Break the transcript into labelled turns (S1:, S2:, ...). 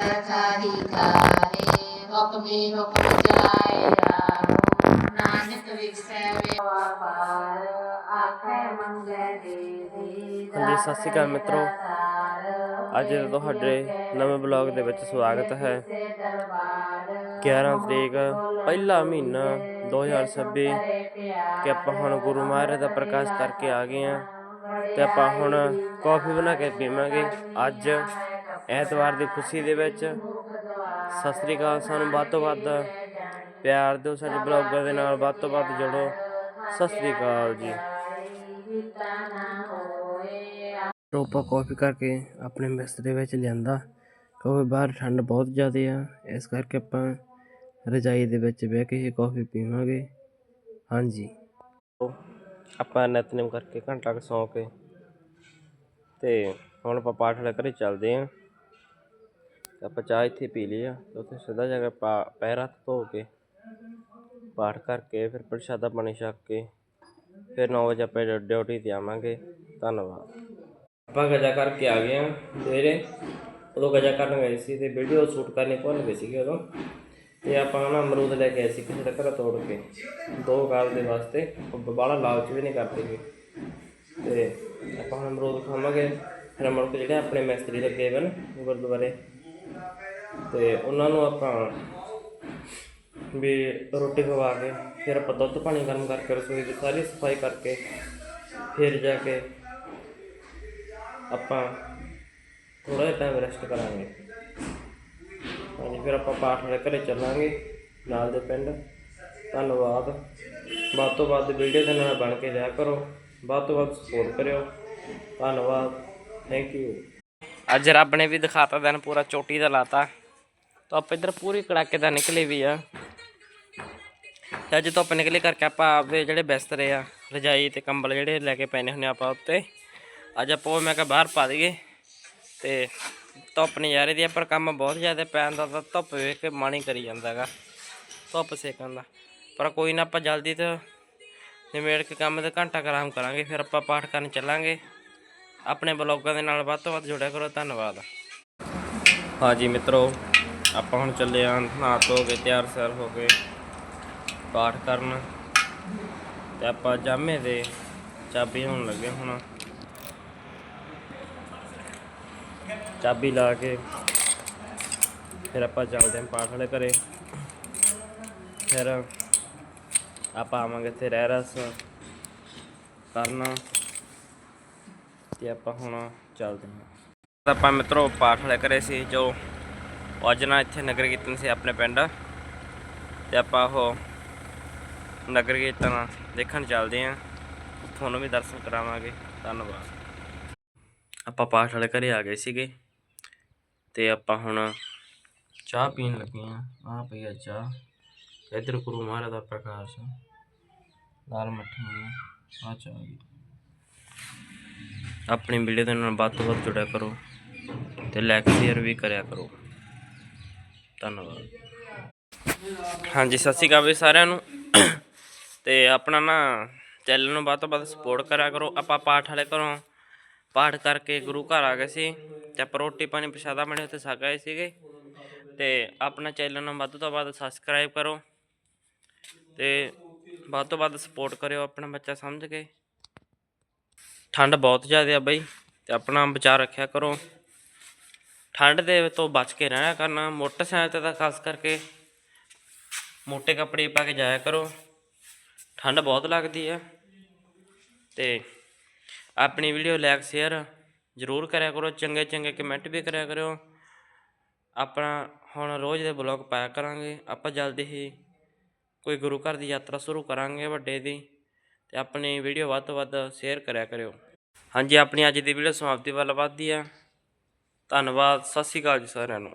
S1: ਖਾਹੀ ਖਾਹੇ ਹੁਕਮੀ ਹੁਕਮ ਚਲਾਏ ਰਾਹੋ ਨਾਨਕ ਵਿਗਸੈ ਵੇਵਾ ਆਖੇ ਮੰਗੈ ਦੇਵੀ
S2: ਹਾਂਜੀ, ਸਤਿ ਸ਼੍ਰੀ ਅਕਾਲ ਮਿੱਤਰੋ। ਅੱਜ ਤੁਹਾਡੇ ਨਵੇਂ ਬਲੌਗ ਦੇ ਵਿੱਚ ਸਵਾਗਤ ਹੈ। 11 ਤਰੀਕ ਪਹਿਲਾ ਮਹੀਨਾ 2026 ਕਿ ਆਪਾਂ ਹੁਣ ਗੁਰੂ ਮਹਾਰਾਜ ਦਾ ਪ੍ਰਕਾਸ਼ ਕਰਕੇ ਆ ਗਏ ਆ ਤੇ ਆਪਾਂ ਹੁਣ ਕਾਫੀ ਬਣਾ ਕੇ ਪੀਵਾਂਗੇ। ਅੱਜ ਐਤਵਾਰ ਦੀ ਖੁਸ਼ੀ ਦੇ ਵਿੱਚ ਸਤਿ ਸ੍ਰੀ ਅਕਾਲ ਸਾਨੂੰ ਵੱਧ ਤੋਂ ਵੱਧ ਪਿਆਰ ਦਿਓ ਸਾਡੇ ਬਲੌਗਾਂ ਦੇ ਨਾਲ ਵੱਧ ਤੋਂ ਵੱਧ ਜੁੜੋ। ਸਤਿ ਸ੍ਰੀ ਅਕਾਲ ਜੀ। ਰੋਪਾ ਕਾਫੀ ਕਰਕੇ ਆਪਣੇ ਬਿਸਤਰੇ ਵਿੱਚ ਲਿਆਂਦਾ ਕਿਉਂਕਿ ਬਾਹਰ ਠੰਡ ਬਹੁਤ ਜ਼ਿਆਦਾ ਆ ਇਸ ਕਰਕੇ ਆਪਾਂ ਰਜਾਈ ਦੇ ਵਿੱਚ ਬਹਿ ਕੇ ਹੀ ਕਾਫੀ ਪੀਵਾਂਗੇ। ਹਾਂਜੀ। ਆਪਾਂ ਨਿਤਨੇਮ ਕਰਕੇ ਘੰਟਾ ਕੁ ਸੌਂ ਕੇ ਤੇ ਹੁਣ ਆਪਾਂ ਪਾਠ ਵਾਲੇ ਘਰੇ ਚੱਲਦੇ ਆਂ। ਆਪਾਂ ਚਾਹ ਇੱਥੇ ਪੀ ਲਈ ਆ, ਤੇ ਉੱਥੇ ਸਿੱਧਾ ਜਾ ਕੇ ਪਾ, ਪੈਰ ਹੱਥ ਧੋ ਕੇ, ਪਾਠ ਕਰਕੇ, ਫਿਰ ਪ੍ਰਸ਼ਾਦਾ ਪਾਣੀ ਛਕ ਕੇ, ਫਿਰ 9 ਵਜੇ ਆਪਾਂ ਡਿਊਟੀ ਤੇ ਆਵਾਂਗੇ। ਧੰਨਵਾਦ। ਆਪਾਂ ਗਜਾ ਕਰਕੇ ਆ ਗਏ ਆ ਸਵੇਰੇ। ਉਦੋਂ ਗਜਾ ਕਰਨ ਗਏ ਸੀ ਤੇ ਵੀਡੀਓ ਸ਼ੂਟ ਕਰਨੀ ਭੁੱਲ ਗਏ ਸੀਗੇ ਉਦੋਂ। ਤੇ ਆਪਾਂ ਨਾ ਅਮਰੂਦ ਲੈ ਕੇ ਆਏ ਸੀ ਕਿਸੇ ਦਾ ਘਰ ਤੋੜ ਕੇ। ਦੋ ਕਾਲ ਦੇ ਵਾਸਤੇ ਬਾਹਲਾ ਲਾਲਚ ਵੀ ਨਹੀਂ ਕਰਦੇ ਗੇ ਤੇ ਆਪਾਂ ਹੁਣ ਅਮਰੂਦ ਖਾਵਾਂਗੇ। ਫਿਰ ਮੁੜ ਕੇ ਜਿਹੜੇ ਆਪਣੇ ਮਿਸਤਰੀ ਲੱਗੇ ਹੋਏ ਗੁਰਦੁਆਰੇ ਤੇ ਉਹਨਾਂ ਨੂੰ ਆਪਾਂ ਵੀ ਰੋਟੀ ਖਵਾ ਕੇ ਫਿਰ ਆਪਾਂ ਦੁੱਧ ਪਾਣੀ ਗਰਮ ਕਰਕੇ ਰਸੋਈ ਦੀ ਸਾਰੀ ਸਫ਼ਾਈ ਕਰਕੇ ਫਿਰ ਜਾ ਕੇ ਆਪਾਂ ਥੋੜਾ ਜਿਹਾ ਟਾਈਮ ਰੈਸਟ ਕਰਾਂਗੇ। ਹਾਂਜੀ, ਫਿਰ ਆਪਾਂ ਪਾਠ ਵਾਲੇ ਘਰੇ ਚੱਲਾਂਗੇ ਨਾਲ ਦੇ ਪਿੰਡ। ਧੰਨਵਾਦ। ਵੱਧ ਤੋਂ ਵੱਧ ਵੀਡੀਓ ਦੇ ਨਾਲ ਬਣ ਕੇ ਰਿਹਾ ਕਰੋ। ਵੱਧ ਤੋਂ ਵੱਧ ਸਪੋਰਟ ਕਰਿਓ। ਧੰਨਵਾਦ। ਥੈਂਕ ਯੂ ਅੱਜ ਰੱਬ ਨੇ ਵੀ ਦਿਖਾਤਾ ਦਿਨ ਪੂਰਾ ਚੋਟੀ ਦਾ ਲਾਤਾ। ਤਾਂ ਆਪਾਂ ਇੱਧਰ ਪੂਰੀ ਕੜਾਕੇ ਦਾ ਨਿਕਲੇ ਵੀ ਆ। ਤੇ ਅੱਜ ਧੁੱਪ ਨਿਕਲੇ ਕਰਕੇ ਆਪਾਂ ਆਪਦੇ ਜਿਹੜੇ ਬਿਸਤਰੇ ਆ ਰਜਾਈ ਤੇ ਕੰਬਲ ਜਿਹੜੇ ਲੈ ਕੇ ਪੈਨੇ ਹੁੰਨੇ ਆਪਾਂ ਉੱਤੇ। ਅੱਜ ਆਪਾਂ ਉਹ ਮੈਂ ਕਿਹਾ ਬਾਹਰ ਪਾ ਦਈਏ। ਤੇ ਧੁੱਪ ਨਜ਼ਾਰੇ ਦੀ ਆ, ਪਰ ਕੰਮ ਬਹੁਤ ਜ਼ਿਆਦਾ ਪੈਣ ਦਾ ਤਾਂ ਧੁੱਪ ਵੇਖ ਕੇ ਮਨ ਹੀ ਕਰੀ ਜਾਂਦਾ ਹੈਗਾ ਧੁੱਪ ਸੇਕਣ ਦਾ। ਪਰ ਕੋਈ ਨਾ ਆਪਾਂ ਜਲਦੀ ਤੇ ਨਿਮੇੜ ਕੇ ਕੰਮ ਤੇ ਘੰਟਾ ਕੁ ਆਰਾਮ ਕਰਾਂਗੇ ਫਿਰ ਆਪਾਂ ਪਾਠ ਕਰਨ ਚੱਲਾਂਗੇ। ਆਪਣੇ ਬਲੌਗਾਂ ਦੇ ਨਾਲ ਵੱਧ ਤੋਂ ਵੱਧ ਜੁੜਿਆ ਕਰੋ, ਧੰਨਵਾਦ। ਹਾਂਜੀ ਮਿੱਤਰੋ, ਆਪਾਂ ਹੁਣ ਚੱਲੇ ਆਂ, ਨਹਾ ਧੋ ਕੇ ਤਿਆਰ ਸਿਰ ਹੋ ਕੇ ਪਾਠ ਕਰਨ। ਤੇ ਆਪਾਂ ਜਾਮੇ ਦੇ ਚਾਬੀ ਹੋਣ ਲੱਗੇ ਹੁਣ। ਚਾਬੀ ਲਾ ਕੇ ਫਿਰ ਆਪਾਂ ਚੱਲਦੇ ਆਂ ਪਾਠ ਵਾਲੇ ਘਰੇ। ਫਿਰ ਆਪਾਂ ਆਵਾਂਗੇ ਤੇ ਰਹਿ ਰਸ ਕਰਨਾ। ਤੇ ਆਪਾਂ ਹੁਣ ਚੱਲਦੇ ਹਾਂ। ਆਪਾਂ ਮਿੱਤਰੋ ਪਾਠ ਵਾਲੇ ਘਰੇ ਸੀ, ਜੋ ਅੱਜ ਨਾ ਇੱਥੇ ਨਗਰ ਕੀਰਤਨ ਸੀ ਆਪਣੇ ਪਿੰਡ। ਤੇ ਆਪਾਂ ਉਹ ਨਗਰ ਕੀਰਤਨ ਦੇਖਣ ਚੱਲਦੇ ਆਂ ਤੁਹਾਨੂੰ ਵੀ ਦਰਸ਼ਨ ਕਰਾਵਾਂਗੇ। ਧੰਨਵਾਦ। ਆਪਾਂ ਪਾਠ ਵਾਲੇ ਘਰੇ ਆ ਗਏ ਸੀਗੇ। ਤੇ ਆਪਾਂ ਹੁਣ ਚਾਹ ਪੀਣ ਲੱਗੇ ਆਂ ਆਹ ਪਈ ਆ ਚਾਹ। ਇੱਧਰ ਗੁਰੂ ਮਹਾਰਾਜ ਦਾ ਪ੍ਰਕਾਸ਼। ਲਾਲ ਮੱਠੀ ਆ। ਚਾਹ ਆਪਣੀ ਵੀਡੀਓ ਦੇ ਨਾਲ ਵੱਧ ਤੋਂ ਵੱਧ ਜੁੜਿਆ ਕਰੋ ਤੇ ਲਾਈਕ ਸ਼ੇਅਰ ਵੀ ਕਰਿਆ ਕਰੋ। ਧੰਨਵਾਦ। ਹਾਂਜੀ, ਸਤਿ ਸ਼੍ਰੀ ਅਕਾਲ ਵੀ ਸਾਰਿਆਂ ਨੂੰ। ਤੇ ਆਪਣਾ ਨਾ ਚੈਨਲ ਨੂੰ ਵੱਧ ਤੋਂ ਵੱਧ ਸਪੋਰਟ ਕਰਿਆ ਕਰੋ। ਆਪਾਂ ਪਾਠ ਵਾਲੇ ਘਰੋਂ ਪਾਠ ਕਰਕੇ ਗੁਰੂ ਘਰ ਆ ਗਏ ਸੀ। ਤੇ ਆਪਾਂ ਰੋਟੀ ਪਾਣੀ ਪ੍ਰਸ਼ਾਦਾ ਬਣੇ ਉੱਥੇ ਛਕ ਆਏ ਸੀਗੇ। ਤੇ ਆਪਣਾ ਚੈਨਲ ਨੂੰ ਵੱਧ ਤੋਂ ਵੱਧ ਸਬਸਕ੍ਰਾਈਬ ਕਰੋ। ਤੇ ਵੱਧ ਤੋਂ ਵੱਧ ਸਪੋਰਟ ਕਰਿਓ ਆਪਣਾ ਬੱਚਾ ਸਮਝ ਕੇ। ਠੰਡ ਬਹੁਤ ਜ਼ਿਆਦਾ ਆ ਬਈ, ਤੇ ਆਪਣਾ ਬਚਾਅ ਰੱਖਿਆ ਕਰੋ। ਠੰਡ ਦੇ ਤੋਂ ਬਚ ਕੇ ਰਹਿਣਾ ਕਰਨਾ, ਮੋਟਰਸਾਈਕਲ ਤੇ ਤਾਂ ਖਾਸ ਕਰਕੇ ਮੋٹے ਕੱਪੜੇ ਪਾ ਕੇ ਜਾਇਆ ਕਰੋ। ਠੰਡ ਬਹੁਤ ਲੱਗਦੀ ਆ। ਤੇ ਆਪਣੀ ਵੀਡੀਓ ਲਾਈਕ ਸ਼ੇਅਰ ਜ਼ਰੂਰ ਕਰਿਆ ਕਰੋ, ਚੰਗੇ ਚੰਗੇ ਕਮੈਂਟ ਵੀ ਕਰਿਆ ਕਰਿਓ। ਆਪਣਾ ਹੁਣ ਰੋਜ਼ ਦੇ ਬਲੌਗ ਪਾਇਆ ਕਰਾਂਗੇ। ਆਪਾਂ ਜਲਦੀ ਹੀ ਕੋਈ ਗੁਰੂ ਘਰ ਦੀ ਯਾਤਰਾ ਸ਼ੁਰੂ ਕਰਾਂਗੇ ਵੱਡੇ ਦੀ। ਤੇ ਆਪਣੀ ਵੀਡੀਓ ਵੱਧ ਤੋਂ ਵੱਧ ਸ਼ੇਅਰ ਕਰਿਆ ਕਰਿਓ। ਹਾਂਜੀ, ਆਪਣੀ ਅੱਜ ਦੀ ਵੀਡੀਓ ਸਮਾਪਤੀ ਵੱਲ ਵੱਧਦੀ ਆ। ਧੰਨਵਾਦ, ਸਤਿ ਸ਼੍ਰੀ ਅਕਾਲ ਜੀ ਸਾਰਿਆਂ ਨੂੰ।